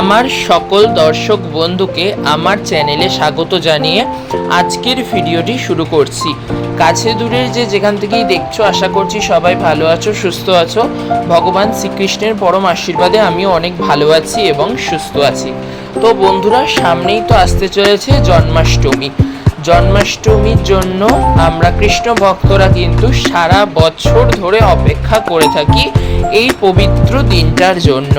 আমার সকল দর্শক বন্ধুকে আমার চ্যানেলে স্বাগত জানিয়ে আজকের ভিডিওটি শুরু করছি। কাছে দূরের যে যেখান থেকেই দেখছ, আশা করছি সবাই ভালো আছো, সুস্থ আছো। ভগবান শ্রীকৃষ্ণের পরম আশীর্বাদে আমি অনেক ভালো আছি এবং সুস্থ আছি। তো বন্ধুরা, সামনেই তো আসতে চলেছে জন্মাষ্টমী। জন্মাষ্টমীর জন্য আমরা কৃষ্ণ ভক্তরা কিন্তু সারা বছর ধরে অপেক্ষা করে থাকি এই পবিত্র দিনটার জন্য।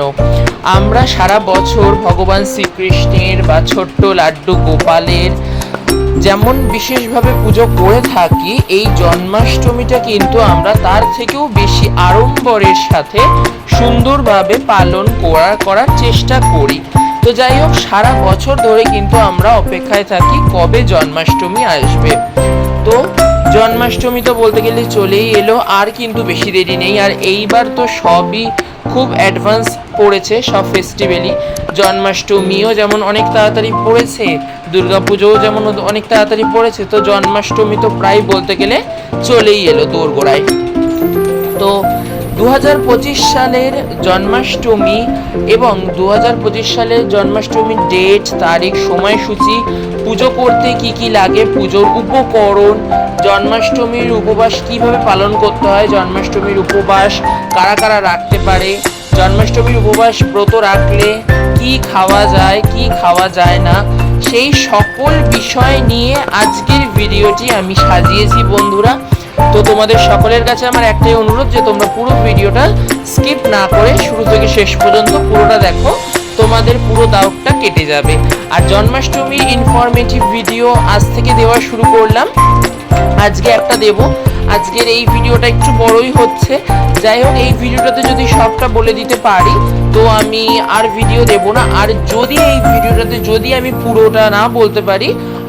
আমরা সারা বছর ভগবান শ্রীকৃষ্ণের বা ছোট্ট লাড্ডু গোপালের যেমন বিশেষভাবে পুজো করে থাকি, এই জন্মাষ্টমীটা কিন্তু আমরা তার থেকেও বেশি আড়ম্বরের সাথে সুন্দরভাবে পালন করা, করার চেষ্টা করি। তো যাই হোক, সারা বছর ধরে কিন্তু আমরা অপেক্ষায় থাকি কবে জন্মাষ্টমী আসবে। তো জন্মাষ্টমী তো বলতে গেলে চলেই এলো, আর কিন্তু বেশি দেরি নেই। আর এইবার তো সবই খুব অ্যাডভান্স পড়েছে, সব ফেস্টিভ্যালই জন্মাষ্টমীও যেমন অনেক তাড়াতাড়ি পড়েছে, দুর্গাপুজোও যেমন অনেক তাড়াতাড়ি পড়েছে, তো জন্মাষ্টমী তো প্রায় বলতে গেলে চলেই এলো দোরগোড়ায়। তো দু হাজার পঁচিশ সালের জন্মাষ্টমী এবং দু হাজার পঁচিশ সালের জন্মাষ্টমীর ডেট তারিখ, সময়সূচি, পুজো করতে কি কি লাগে, পুজোর উপকরণ, জন্মাষ্টমীর উপবাস কীভাবে পালন করতে হয়, জন্মাষ্টমীর উপবাস কারা কারা রাখতে পারে, জন্মাষ্টমীর উপবাস ব্রত রাখলে কি খাওয়া যায়, কি খাওয়া যায় না, সেই সকল বিষয় নিয়ে আজকের ভিডিওটি আমি সাজিয়েছি বন্ধুরা। তো তোমাদের সকলের কাছে আমার একটাই অনুরোধ যে তোমরা পুরো ভিডিওটা স্কিপ না করে শুরু থেকে শেষ পর্যন্ত পুরোটা দেখো, তোমাদের পুরো দাউটটা কেটে যাবে। আর জন্মাষ্টমীর ইনফরমেটিভ ভিডিও আজ থেকে দেওয়া শুরু করলাম। আজকে একটা দেব। আজকের এই ভিডিওটা একটু বড়ই হচ্ছে। যাই হোক, এই ভিডিওটাতে যদি সবটা বলে দিতে পারি, তো আমি আর ভিডিও দেব না। আর যদি এই ভিডিওটাতে যদি আমি পুরোটা না বলতে পারি,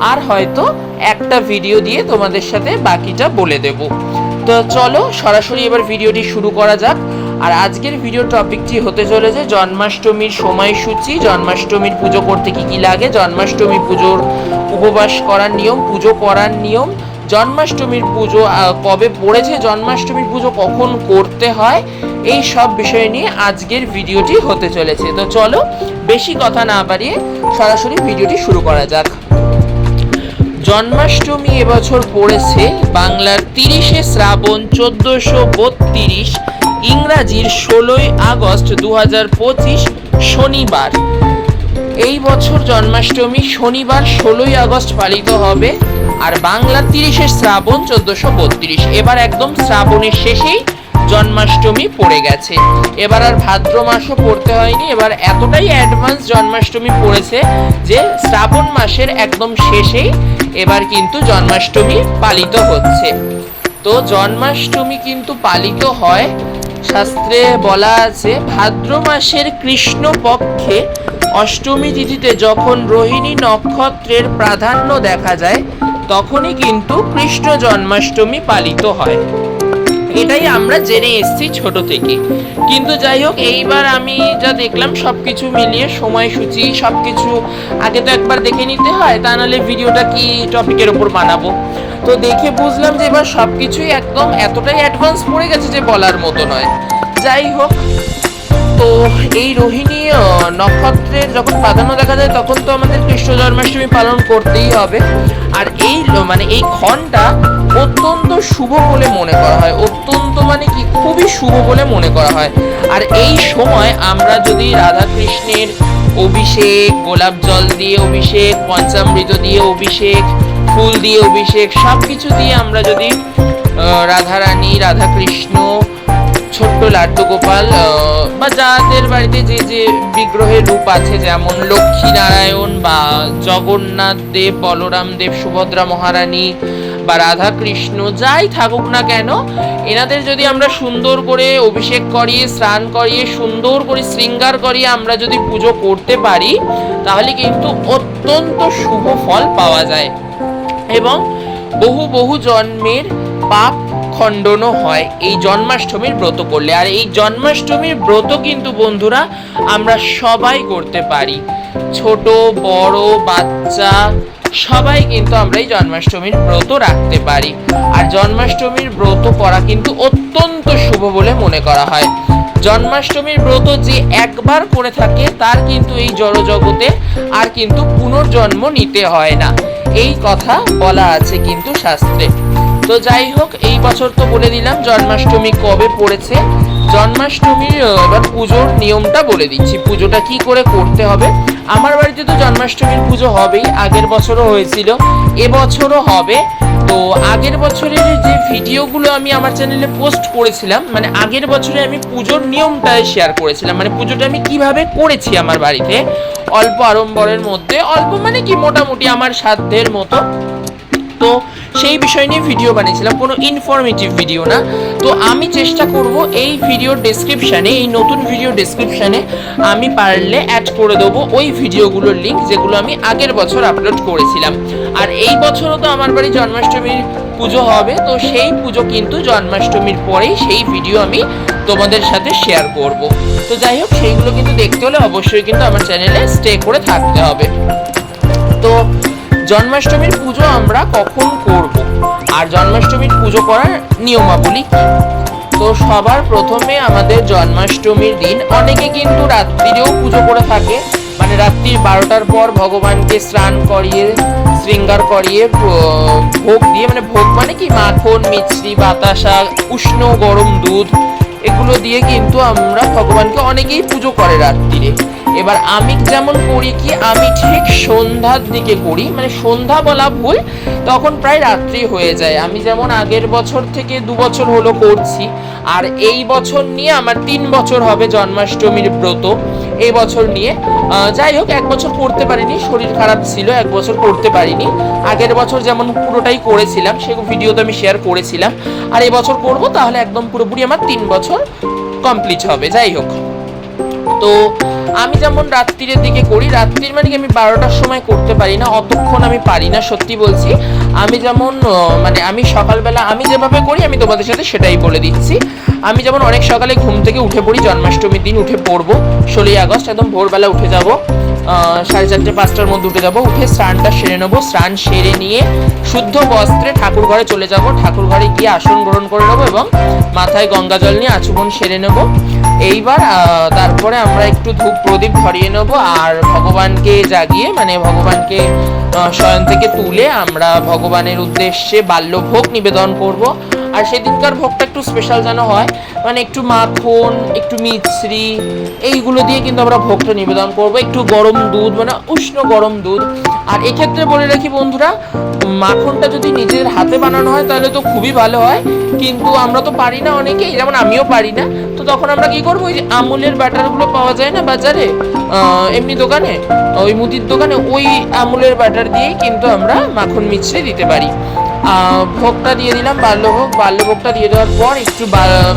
আর হয়তো একটা ভিডিও দিয়ে তোমাদের সাথে বাকিটা বলে দেব। তো চলো, সরাসরি এবার ভিডিওটি শুরু করা যাক। আর আজকের ভিডিও টপিকটি হতে চলেছে জন্মাষ্টমীর সময়সূচি। জন্মাষ্টমীর পুজো করতে কি কি লাগে? জন্মাষ্টমী পুজোর উপবাস করার নিয়ম, পুজো করার নিয়ম। জন্মাষ্টমীর পুজো কবে পড়েছে, জন্মাষ্টমীর পুজো কখন করতে হয়, এই সব বিষয় নিয়ে আজকের ভিডিওটি হতে চলেছে। তো চলো, বেশি কথা না বাড়িয়ে সরাসরি ভিডিওটি শুরু করা যাক। জন্মাষ্টমী এবছর পড়েছে বাংলার তিরিশে শ্রাবণ চোদ্দোশো বত্রিশ, ইংরাজির ষোলোই আগস্ট দু হাজার পঁচিশ, শনিবার। এই বছর জন্মাষ্টমী শনিবার ষোলোই আগস্ট পালিত হবে আর বাংলার তিরিশে শ্রাবণ চোদ্দোশো বত্রিশ। এবার একদম শ্রাবণের শেষেই জন্মাষ্টমী পড়ে গেছে। এবার আর ভাদ্র মাসও পড়তে হয়নি, এবার এতটাই অ্যাডভান্স জন্মাষ্টমী পড়েছে যে শ্রাবণ মাসের একদম শেষেই এবার কিন্তু জন্মাষ্টমী পালিত হচ্ছে। তো জন্মাষ্টমী কিন্তু পালিত হয়, শাস্ত্রে বলা আছে, ভাদ্র মাসের কৃষ্ণ পক্ষে অষ্টমী তিথিতে যখন রোহিণী নক্ষত্রের প্রাধান্য দেখা যায়, তখনই কিন্তু কৃষ্ণ জন্মাষ্টমী পালিত হয়। এটাই আমরা জেনে এসেছি ছোট থেকে। কিন্তু যাই হোক, এইবার আমি যা দেখলাম সব কিছু মিলিয়ে সময়সূচি সব কিছু আগে তো একবার দেখে নিতে হয়, তা নাহলে ভিডিওটা কি টপিকের ওপর বানাবো? তো দেখে বুঝলাম যে এবার সব কিছুই একদম এতটাই অ্যাডভান্স পড়ে গেছে যে বলার মতো নয়। যাই হোক, তো এই রোহিণী নক্ষত্রের যখন প্রাধান্য দেখা যায়, তখন তো আমাদের কৃষ্ণ জন্মাষ্টমী পালন করতেই হবে। আর এই মানে এই ক্ষণটা অত্যন্ত শুভ বলে মনে করা হয়। অত্যন্ত মানে কি? খুবই শুভ বলে মনে করা হয়। আর এই সময় আমরা যদি রাধা কৃষ্ণের অভিষেক, গোলাপ জল দিয়ে অভিষেক, পঞ্চামৃত দিয়ে অভিষেক, ফুল দিয়ে অভিষেক সব কিছু দিয়ে আমরা যদি রাধারানী, রাধাকৃষ্ণ, ছোট্ট লাড্ডু গোপাল বা যাদের বাড়িতে যে যে বিগ্রহের রূপ আছে, যেমন লক্ষ্মী নারায়ণ বা জগন্নাথ দেব, বলরাম দেব, সুভদ্রা মহারানী বা রাধা কৃষ্ণ যাই থাকুক না কেন, এনাদের যদি আমরা সুন্দর করে অভিষেক করিয়ে, স্নান করিয়ে, সুন্দর করে শৃঙ্গার করিয়ে আমরা যদি পুজো করতে পারি, তাহলে কিন্তু অত্যন্ত শুভ ফল পাওয়া যায়। এবং বহু বহু জন্মের পাপ খণ্ডনও হয় এই জন্মাষ্টমীর ব্রত করলে। আর এই জন্মাষ্টমীর ব্রত কিন্তু বন্ধুরা আমরা সবাই করতে পারি। ছোট, বড়, বাচ্চা সবাই কিন্তু আমরা এই জন্মাষ্টমীর ব্রত রাখতে পারি। আর জন্মাষ্টমীর ব্রত করা কিন্তু অত্যন্ত শুভ বলে মনে করা হয়। জন্মাষ্টমীর ব্রত যে একবার করে থাকে, তার কিন্তু এই জড়জগতে আর কিন্তু পুনর্জন্ম নিতে হয় না। এই কথা বলা আছে কিন্তু শাস্ত্রে। তো যাই হোক, এই বছর তো বলে দিলাম জন্মাষ্টমী কবে পড়েছে। জন্মাষ্টমীর এবার পুজোর নিয়মটা বলে দিচ্ছি। পুজোটা কি করে করতে হবে? আমার বাড়িতে তো জন্মাষ্টমীর পুজো হবেই, আগের বছরও হয়েছিল, এবছরও হবে। তো আগের বছরের যে ভিডিওগুলো আমি আমার চ্যানেলে পোস্ট করেছিলাম মানে আগের বছরে আমি পুজোর নিয়মটা শেয়ার করেছিলাম। মানে পুজোটা আমি কীভাবে করেছি আমার বাড়িতে? অল্প আড়ম্বরের মধ্যে, অল্প মানে কি, মোটামুটি আমার সাধ্যের মতো। তো সেই বিষয় নিয়ে ভিডিও বানিয়েছিলাম, কোনো ইনফরমেটিভ ভিডিও না। তো আমি চেষ্টা করব এই ভিডিওর ডেসক্রিপশানে এই নতুন ভিডিও ডেসক্রিপশানে আমি পারলে অ্যাড করে দেবো ওই ভিডিওগুলোর লিঙ্ক যেগুলো আমি আগের বছর আপলোড করেছিলাম। আর এই বছরও তো আমার বাড়ি জন্মাষ্টমীর পুজো হবে, তো সেই পুজো কিন্তু জন্মাষ্টমীর পরেই সেই ভিডিও আমি তোমাদের সাথে শেয়ার করব। তো যাই হোক, সেইগুলো কিন্তু দেখতে হলে অবশ্যই কিন্তু আমার চ্যানেলে স্টে করে থাকতে হবে। তো জন্মাষ্টমীর পুজো আমরা কখন করব? আর জন্মাষ্টমীর পুজো করার নিয়মাবলী কি? তো সবার প্রথমে আমাদের জন্মাষ্টমীর দিন অনেকে কিন্তু রাত্রিরেও পুজো করে থাকে। মানে রাত্রির বারোটার পর ভগবানকে স্নান করিয়ে, শৃঙ্গার করিয়ে ভোগ দিয়ে মানে ভোগ মানে কি? মাখন, মিছরি, বাতাসা, উষ্ণ, গরম দুধ, এগুলো দিয়ে কিন্তু আমরা ভগবানকে অনেকেই পুজো করে রাত্রিরে। এবার আমি যেমন করি কি, আমি ঠিক সন্ধ্যার দিকে করি মানে সন্ধ্যা বলা ভুল, তখন প্রায় রাত্রি হয়ে যায়। আমি যেমন আগের বছর থেকে দু বছর হলো করছি, আর এই বছর নিয়ে আমার তিন বছর হবে জন্মাষ্টমীর ব্রত। এই বছর নিয়ে যাই হোক, এক বছর করতে পারিনি, শরীর খারাপ ছিল, এক বছর করতে পারিনি। আগের বছর যেমন পুরোটাই করেছিলাম, সে ভিডিওতে আমি শেয়ার করেছিলাম, আর এবছর করব তাহলে একদম পুরোপুরি আমার তিন বছর কমপ্লিট হবে, যাই হোক। তো আমি যেমন রাত্রির দিকে করি, রাত্রির মানে কি আমি বারোটার সময় করতে পারি না, অতক্ষণ আমি পারি না, সত্যি বলছি। আমি যেমন মানে আমি সকালবেলা আমি যেভাবে করি, আমি তোমাদের সাথে সেটাই বলে দিচ্ছি। আমি যেমন অনেক সকালে ঘুম থেকে উঠে পড়ি, জন্মাষ্টমীর দিন উঠে পড়ব, ষোলোই আগস্ট একদম ভোরবেলা উঠে যাব সাড়ে চারটে, পাঁচটার মধ্যে উঠে যাব, উঠে স্নানটা সেরে নেব, স্নান সেরে নিয়ে শুদ্ধ বস্ত্রে ঠাকুর ঘরে চলে যাব, ঠাকুর ঘরে গিয়ে আসন গ্রহণ করে নেব এবং মাথায় গঙ্গা জল নিয়ে আচুমন সেরে নেব। এইবার তারপরে আমরা একটু ধূপ প্রদীপ ধরিয়ে নেব আর ভগবানকে জাগিয়ে মানে ভগবানকে শয়ন থেকে তুলে আমরা ভগবানের উদ্দেশ্যে বাল্যভোগ নিবেদন করব। আর সেদিনকার ভোগটা একটু স্পেশাল যেন হয় মানে একটু মাখন, একটু মিছরি, এইগুলো দিয়ে কিন্তু আমরা ভোগটা নিবেদন করব। একটু গরম দুধ মানে উষ্ণ গরম দুধ। আর এক্ষেত্রে বলে রাখি বন্ধুরা, মাখনটা যদি নিজের হাতে বানানো হয় তাহলে তো খুবই ভালো হয়। কিন্তু আমরা তো পারি না অনেকেই, যেমন আমিও পারি না। তো তখন আমরা কি করব, ওই যে আমুলের ব্যাটারগুলো পাওয়া যায় না বাজারে? এমনি দোকানে, ওই মুদির দোকানে, ওই আমুলের ব্যাটার দিয়েই কিন্তু আমরা মাখন মিছড়ে দিতে পারি। ভোগটা দিয়ে দিলাম বাল্যভোগ বাল্যভোগটা দিয়ে দেওয়ার পর একটু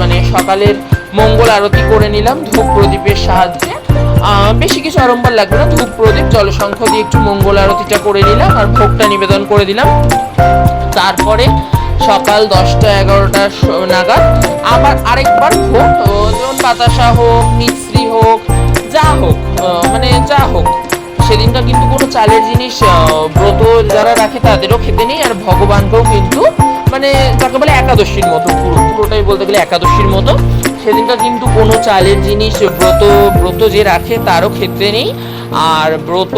মানে সকালের মঙ্গল আরতি করে নিলাম ধূপ প্রদীপের সাহায্যে। বেশি কিছু আড়ম্বর লাগবে না, ধূপ, প্রদীপ, জলসংখ্য দিয়ে একটু মঙ্গল আরতিটা করে নিলাম আর ভোগটা নিবেদন করে দিলাম। তারপরে সকাল দশটা এগারোটা নাগাদ আবার আরেকবার ভোগ যেমন বাতাসা হোক মিশ্রি হোক, যা হোক মানে যা হোক। সেদিনটা কিন্তু কোনো চালের জিনিস ব্রত যারা রাখে তাদেরও খেতে নেই, আর ভগবানকেও কিন্তু মানে যাকে বলে একাদশীর মতো, পুরো, পুরোটাই বলতে গেলে একাদশীর মতো। সেদিনটা কিন্তু কোনো চালের জিনিস, ব্রত ব্রত যে রাখে তারও খেতে নেই, আর ব্রত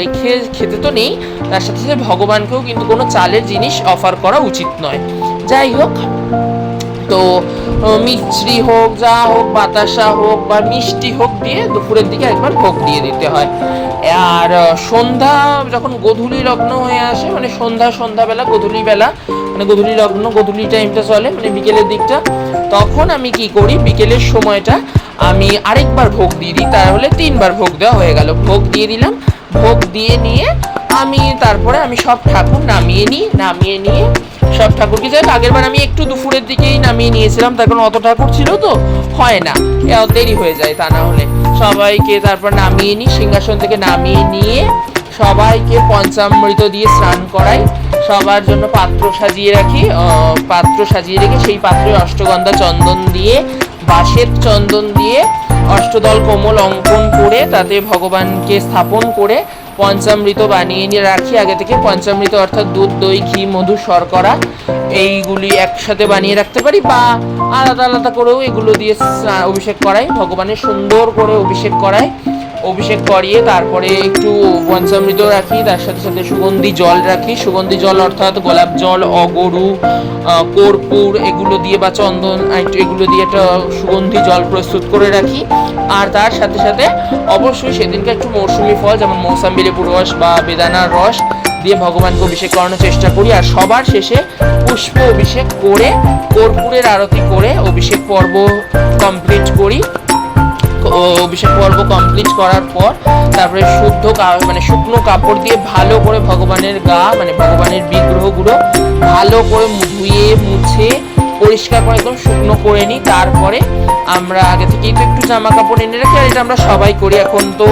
রেখে খেতে তো নেই, তার সাথে সাথে ভগবানকেও কিন্তু কোনো চালের জিনিস অফার করা উচিত নয়। যাই হোক, তো মিছরি হোক, যা হোক, বাতাসা হোক বা মিষ্টি হোক দিয়ে দুপুরের দিকে একবার ভোগ দিয়ে দিতে হয়। আর সন্ধ্যা যখন গধূলি লগ্ন হয়ে আসে মানে সন্ধ্যা, সন্ধ্যাবেলা, গধূলি বেলা মানে গধূলি লগ্ন, গধূলি টাইমটা চলে মানে বিকেলের দিকটা, তখন আমি কি করি, বিকেলের সময়টা আমি আরেকবার ভোগ দিয়ে দিই। তাহলে তিনবার ভোগ দেওয়া হয়ে গেল। ভোগ দিয়ে দিলাম, ভোগ দিয়ে নিয়ে আমি তারপরে আমি সব ঠাকুর নামিয়ে নিই, নামিয়ে নিয়ে সব ঠাকুরকে যাই আগের বার আমি একটু দুপুরের দিকেই নামিয়ে নিয়েছিলাম, তার কারণ অত ঠাকুর ছিল তো, হয় না। দেরি হয়ে যায় তা না হলে। সবাইকে তারপর নামিয়ে নিই, সিংহাসন থেকে নামিয়ে নিয়ে সবাইকে পঞ্চামৃত দিয়ে স্নান করাই। সবার জন্য পাত্র সাজিয়ে রাখি পাত্র সাজিয়ে রেখে সেই পাত্রে অষ্টগন্ধা চন্দন দিয়ে, বাঁশের চন্দন দিয়ে অষ্টদল কোমল অঙ্কন করে, তাতে ভগবানকে স্থাপন করে পঞ্চামৃত বানিয়ে নিয়ে রাখি। আগে থেকে পঞ্চামৃত অর্থাৎ দুধ, দই, ঘি, মধু, শর্করা, এইগুলি একসাথে বানিয়ে রাখতে পারি বা আলাদা আলাদা করেও এগুলো দিয়ে অভিষেক করাই, ভগবানের সুন্দর করে অভিষেক করাই। অভিষেক করিয়ে তারপরে একটু পঞ্চামৃত রাখি, তার সাথে সাথে সুগন্ধি জল রাখি। সুগন্ধি জল অর্থাৎ গোলাপ জল, অগরু কর্পূর, এগুলো দিয়ে বা চন্দন এগুলো দিয়ে একটা সুগন্ধি জল প্রস্তুত করে রাখি। আর তার সাথে সাথে অবশ্যই সেদিনকে একটু মৌসুমি ফল, যেমন মৌসাম্বি লেবুর রস বা বেদানার রস দিয়ে ভগবানকে অভিষেক করানোর চেষ্টা করি। আর সবার শেষে পুষ্প অভিষেক করে কর্পূরের আরতি করে অভিষেক পর্ব কমপ্লিট করি। অভিষেক পর্ব কমপ্লিট করার পর তারপরে শুদ্ধ মানে শুকনো কাপড় দিয়ে ভালো করে ভগবানের গা মানে ভগবানের বিগ্রহগুলো ভালো করে ধুয়ে, মুছে, পরিষ্কার করে একদম শুকনো করে নিই। তারপরে আমরা আগে থেকেই তো একটু জামা কাপড় এনে রাখি, আর এটা আমরা সবাই করি। এখন তো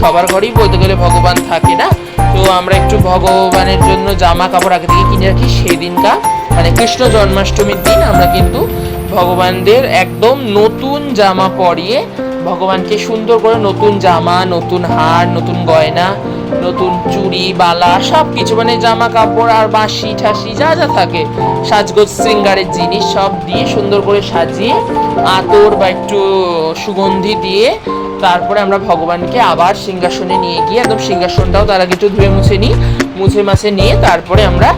সবার ঘরেই বলতে গেলে ভগবান থাকে না। তো আমরা একটু ভগবানের জন্য জামা কাপড় আগে থেকে কিনে রাখি। দিনটা মানে কৃষ্ণ জন্মাষ্টমীর দিন আমরা কিন্তু ভগবানদের একদম নতুন জামা পরিয়ে ভগবানকে সুন্দর করে নতুন জামা, নতুন হার, নতুন গয়না, নতুন চুড়ি, বালা সব কিছু মানে জামা কাপড় আর বাঁশি ঠাসি যা যা থাকে, সাজগোজ শৃঙ্গারের জিনিস, সব দিয়ে সুন্দর করে সাজিয়ে, আতর বা একটু সুগন্ধি দিয়ে, তারপরে আমরা ভগবানকে আবার সিংহাসনে নিয়ে গিয়ে, একদম সিংহাসনটাও তার একটু ধুয়ে মুছে নিই, মুছে মাছে নিয়ে তারপরে আমরা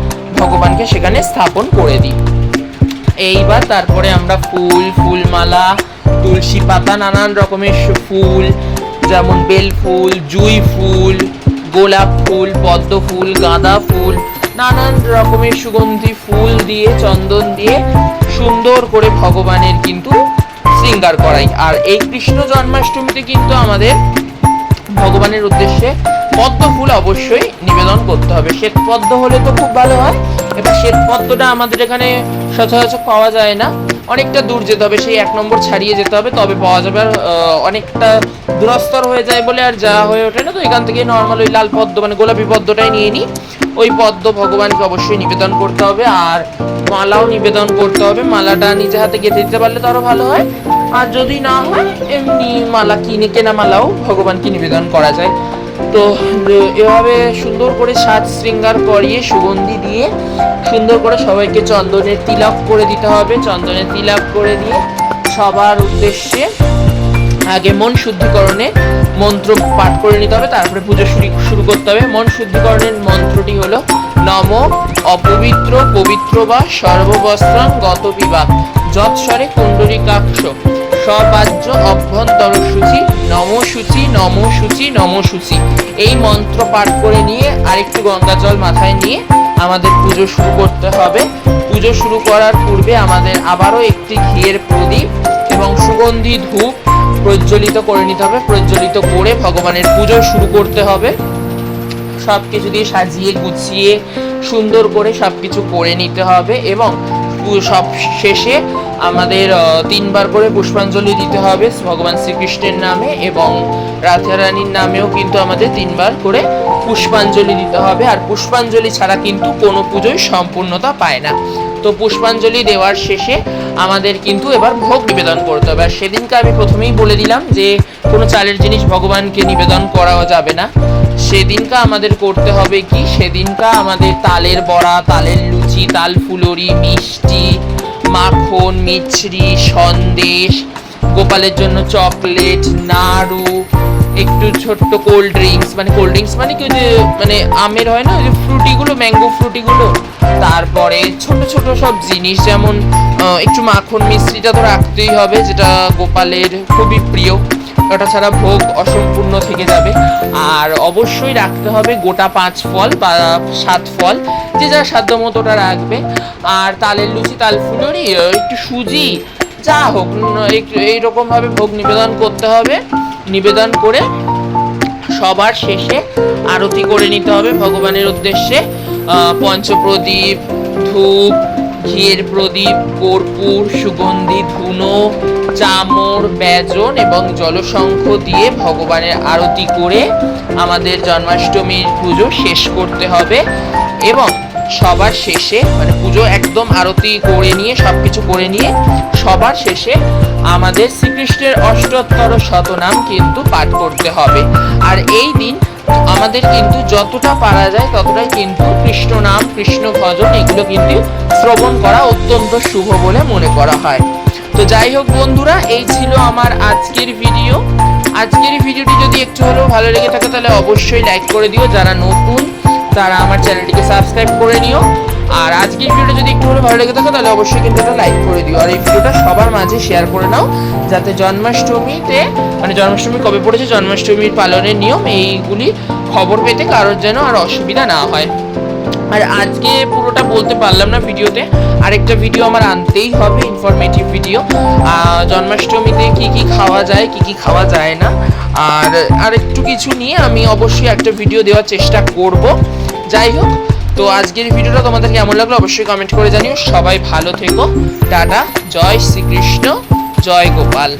ভগবানকে সেখানে স্থাপন করে দিই। এইবার তারপরে আমরা ফুল, ফুলমালা তুলসী পাতা, নানান রকমের ফুল, যেমন বেল ফুল, জুই ফুল, গোলাপ ফুল, পদ্ম ফুল, গাঁদা ফুল, নানান রকমের সুগন্ধি ফুল দিয়ে, চন্দন দিয়ে সুন্দর করে ভগবানের কিন্তু শৃঙ্গার করাই। আর এই কৃষ্ণ জন্মাষ্টমীতে কিন্তু আমাদের ভগবানের উদ্দেশ্যে পদ্ম ফুল অবশ্যই নিবেদন করতে হবে। শ্বেত পদ্ম হলে তো খুব ভালো হয়, এবার শ্বেত পদ্মটা আমাদের এখানে সচরাচর পাওয়া যায় না। অনেকটা দূর যেতে হবে, সেই এক নম্বর ছাড়িয়ে যেতে হবে, তবে পাওয়া যাবে। আর অনেকটা দূরস্তর হয়ে যায় বলে আর যা হয়ে ওঠে না, তো এখান থেকে নর্মাল ওই লাল পদ্ম মানে গোলাপি পদ্মটাই নিয়ে নিই ওই পদ্ম ভগবানকে অবশ্যই নিবেদন করতে হবে, আর মালাও নিবেদন করতে হবে। মালাটা নিজে হাতে গেঁথে দিতে পারলে তো আরও ভালো হয়। আর যদি না হয়, এমনি মালা কিনে, কেনা মালাও ভগবানকে নিবেদন করা যায়। তো এভাবে সুন্দর করে সাজ শৃঙ্গার করিয়ে সুগন্ধি দিয়ে সুন্দর করে সবাইকে চন্দনের তিলক করে দিতে হবে। চন্দনের তিলক করে দিয়ে সবার উদ্দেশ্যে আগে মন শুদ্ধিকরণে মন্ত্র পাঠ করে নিতে হবে, তারপরে পুজো শুরু করতে হবে। মন শুদ্ধিকরণের মন্ত্রটি হলো, নম অপবিত্র পবিত্র বা সর্ববস্ত্রাং গত বিবাহ যৎস্বরে কুণ্ডলিকাক্ষ সবাজ্য অভ্যন্তর সূচি নম সূচি নম সূচি নম সূচি এই মন্ত্র পাঠ করে নিয়ে আরেকটু গঙ্গা জল মাথায় নিয়ে আমাদের পুজো শুরু করতে হবে। পুজো শুরু করার পূর্বে আমাদের আবারও একটি ঘিয়ের প্রদীপ এবং সুগন্ধি ধূপ প্রজ্বলিত করে নিতে হবে, প্রজ্বলিত করে ভগবানের পুজো শুরু করতে হবে। সব কিছু দিয়ে সাজিয়ে গুছিয়ে সুন্দর করে সব কিছু করে নিতে হবে এবং সব শেষে আমাদের তিনবার করে পুষ্পাঞ্জলি দিতে হবে ভগবান শ্রীকৃষ্ণের নামে এবং রাধারানীর নামেও কিন্তু আমাদের তিনবার করে পুষ্পাঞ্জলি দিতে হবে। আর পুষ্পাঞ্জলি ছাড়া কিন্তু কোনো পুজোই সম্পূর্ণতা পায় না। তো পুষ্পাঞ্জলি দেওয়ার শেষে আমাদের কিন্তু এবার ভোগ নিবেদন করতে হবে। আর সেদিনকে আমি প্রথমেই বলে দিলাম যে, কোনো চালের জিনিস ভগবানকে নিবেদন করা যাবে না। সেদিনকা আমাদের করতে হবে কি? সেদিনকা আমাদের তালের বড়া, তালের লুচি, তাল ফুলরি, মিষ্টি মাখন, মিছরি, সন্দেশ, গোপালের জন্য চকলেট, নাড়ু, একটু ছোট্ট কোল্ড ড্রিঙ্কস মানে কোল্ড ড্রিঙ্কস মানে কি মানে আমের হয় না, ওই যে ফ্রুটিগুলো ম্যাঙ্গো ফ্রুটিগুলো তারপরে ছোট ছোট সব জিনিস, যেমন একটু মাখন মিষ্টিটা তো রাখতেই হবে, যেটা গোপালের খুবই প্রিয়। ওটা ছাড়া ভোগ অসম্পূর্ণ থেকে যাবে। আর অবশ্যই রাখতে হবে গোটা পাঁচ ফল বা সাত ফল যে যার সাধ্য মতো ওটা রাখবে। আর তালের লুচি তাল ফুলরি একটু সুজি যা হোক উম, একটু এইরকম ভোগ নিবেদন করতে হবে। নিবেদন করে সবার শেষে আরতি করে নিতে হবে ভগবানের উদ্দেশ্যে। পঞ্চপ্রদীপ ধূপ ঘিয়ের প্রদীপ, কর্পূর, সুগন্ধি, ধুনো, চামর, ব্যজন এবং জলশঙ্খ দিয়ে ভগবানের আরতি করে আমাদের জন্মাষ্টমীর পুজো শেষ করতে হবে এবং সবার শেষে মানে পুজো একদম আরতি করে নিয়ে সব কিছু করে নিয়ে সবার শেষে আমাদের শ্রীকৃষ্ণের অষ্টোত্তর শতনাম কিন্তু পাঠ করতে হবে। আর এই দিন আমাদের কিন্তু যতটা পারা যায় ততটাই কিন্তু কৃষ্ণ নাম, কৃষ্ণ ভজন, এগুলো কিন্তু শ্রবণ করা অত্যন্ত শুভ বলে মনে করা হয়। তো যাই হোক বন্ধুরা, এই ছিল আমার আজকের ভিডিও। আজকের ভিডিওটি যদি একটু হলেও ভালো লেগে থাকে তাহলে অবশ্যই লাইক করে দিও। যারা নতুন, তারা আমার চ্যানেলটিকে সাবস্ক্রাইব করে নিও। আর আজকের ভিডিওটা যদি একটু হলেও ভালো লেগে থাকে, তাহলে অবশ্যই কিন্তু একটা লাইক করে দিও। আর এই ভিডিওটা সবার মাঝে শেয়ার করে নাও, যাতে জন্মাষ্টমীতে মানে জন্মাষ্টমী কবে পড়েছে, জন্মাষ্টমীর পালনের নিয়ম, এইগুলি খবর পেতে কারোর যেন আর অসুবিধা না হয়। আর আজকে পুরোটা বলতে পারলাম না ভিডিওতে, আরেকটা ভিডিও আমার আনতেই হবে ইনফরমেটিভ ভিডিও জন্মাষ্টমীতে কি কি খাওয়া যায়, কি কি খাওয়া যায় না। আর আরেকটু কিছু নিয়ে আমি অবশ্যই একটা ভিডিও দেওয়ার চেষ্টা করব। যাই হোক তো আজকের ভিডিওটা তোমাদের কেমন লাগল অবশ্যই কমেন্ট করে জানিও। সবাই ভালো থেকো। টাটা। জয় শ্রীকৃষ্ণ। জয় গোপাল।